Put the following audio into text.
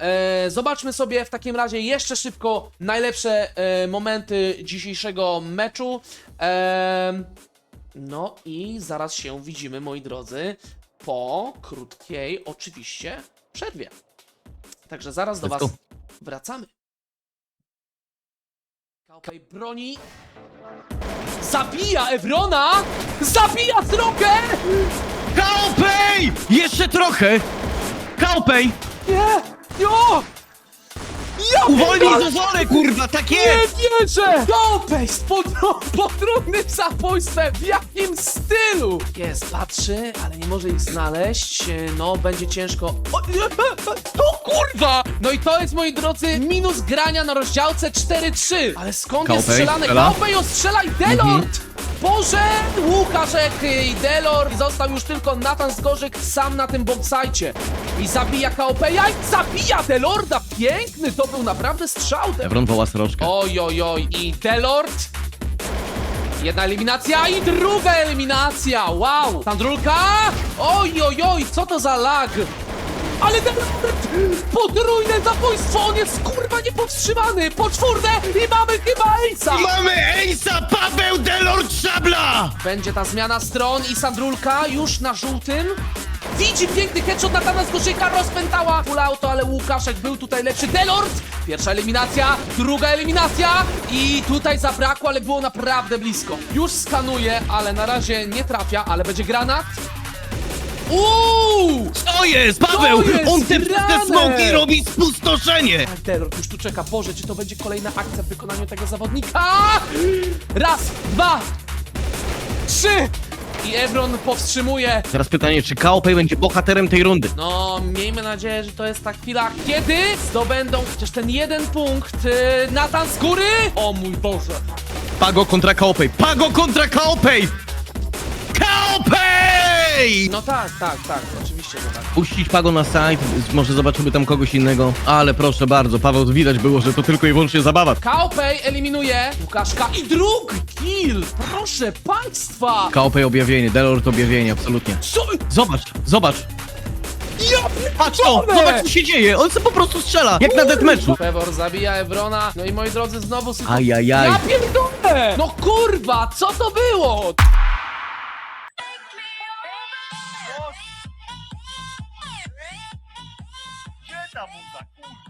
E, zobaczmy sobie w takim razie jeszcze szybko najlepsze e, momenty dzisiejszego meczu. E, no i zaraz się widzimy, moi drodzy, po krótkiej oczywiście przerwie. Także zaraz do Was wracamy. Kaupej broni. Zabija Evrona! Zabija Srokę! Kaupej! Jeszcze trochę! Kaupej! Nie! Jo! Ja Uwolnij pierdolę! dozorę, kurwa, tak Nie jest! wierzę! Kaupej z podro- potrójnym zabójstwem! W jakim stylu? Jest, patrzy, ale nie może ich znaleźć. No, będzie ciężko. O, nie, to kurwa! No i to jest, moi drodzy, minus grania na rozdziałce 4-3. Ale skąd jest Kaupej strzelane? strzela. Kaupej ostrzela i Delord! Boże! Łukaszek i Delord został już tylko Nathan Zgorzyk sam na tym bombsajcie. I zabija Kaopeja i zabija Delorda! Piękny, to był naprawdę strzał. Evron woła sroczkę. Oj, oj, oj, i Delord. Jedna eliminacja i druga eliminacja, wow! Sandrulka! Oj, oj, oj, co to za lag? Ale Delord! Podrójne zabójstwo, on jest kurwa niepowstrzymany! Poczwórne i mamy Będzie ta zmiana stron i Sandrulka już na żółtym. Widzi piękny headshot Natana z koszyka, rozpętała full auto, ale Łukaszek był tutaj lepszy. Delord! Pierwsza eliminacja, druga eliminacja i tutaj zabrakło, ale było naprawdę blisko. Już skanuje, ale na razie nie trafia, ale będzie granat. Uuu! Co jest, Paweł? To jest On te, te grane! smoki robi spustoszenie! Ale Delord już tu czeka. Boże, czy to będzie kolejna akcja w wykonaniu tego zawodnika? Raz, dwa, trzy! I Evron powstrzymuje Teraz pytanie, czy Kaupej będzie bohaterem tej rundy? No, miejmy nadzieję, że to jest ta chwila, kiedy zdobędą chociaż ten jeden punkt yy, Nathan z góry. O mój Boże. Pago kontra Kaupej! Pago kontra Kaupej! Kaupej! No tak, tak, tak, oczywiście, że tak. Puścić Pago na site, może zobaczymy tam kogoś innego. Ale proszę bardzo, Paweł, widać było, że to tylko i wyłącznie zabawa. Kaopej eliminuje Łukaszka i drugi kill. Proszę państwa. Kaupej objawienie, Delord objawienie, absolutnie. Co? Zobacz, zobacz! Ja Patrz to! pierdolę! Zobacz co się dzieje! On sobie po prostu strzela! Jak na deathmatchu! Pewor zabija Evrona. No i moi drodzy, znowu sytuacja. Ajajaj! Ja pierdolę! No kurwa, co to było? da mão da.